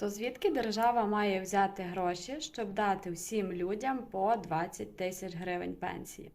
То звідки держава має взяти гроші, щоб дати всім людям по 20 тисяч гривень пенсії?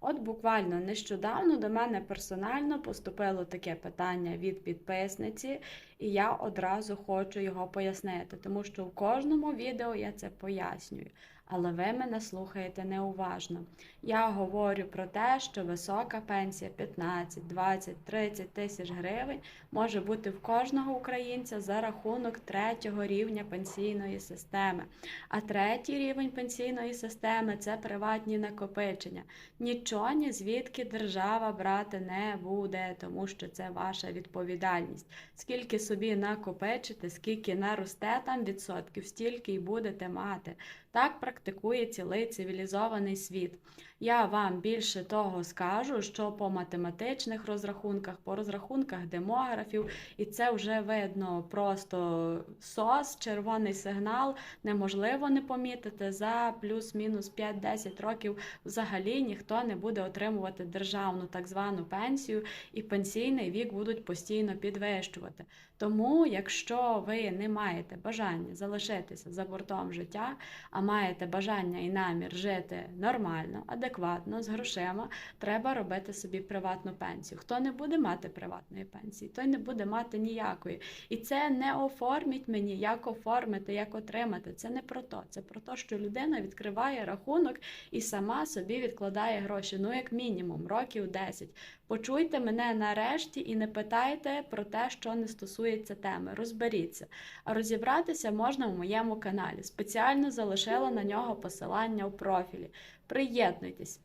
От буквально нещодавно до мене персонально поступило таке питання від підписниці, і я одразу хочу його пояснити, тому що в кожному відео я це пояснюю. Але ви мене слухаєте неуважно. Я говорю про те, що висока пенсія 15, 20, 30 тисяч гривень може бути в кожного українця за рахунок третього рівня пенсійної системи. А третій рівень пенсійної системи це приватні накопичення. Нічого ні звідки держава брати не буде, тому що це ваша відповідальність. Скільки собі накопичите, скільки наросте там відсотків, стільки й будете мати. Так практикує цілий цивілізований світ. Я вам більше того скажу, що по математичних розрахунках, по розрахунках демографів, і це вже видно просто сос, червоний сигнал, неможливо не помітити. За плюс-мінус 5-10 років взагалі ніхто не буде отримувати державну так звану пенсію, і пенсійний вік будуть постійно підвищувати. Тому, якщо ви не маєте бажання залишитися за бортом життя, а маєте бажання і намір жити нормально, адекватно, з грошима, треба робити собі приватну пенсію. Хто не буде мати приватної пенсії, той не буде мати ніякої. І це не оформіть мені, як оформити, як отримати. Це не про то. Це про те, що людина відкриває рахунок і сама собі відкладає гроші. Ну, як мінімум, років 10. Почуйте мене нарешті і не питайте про те, що не стосується теми. Розберіться. А розібратися можна в моєму каналі. Спеціально залишила на нього посилання у профілі. Приєднуйтесь.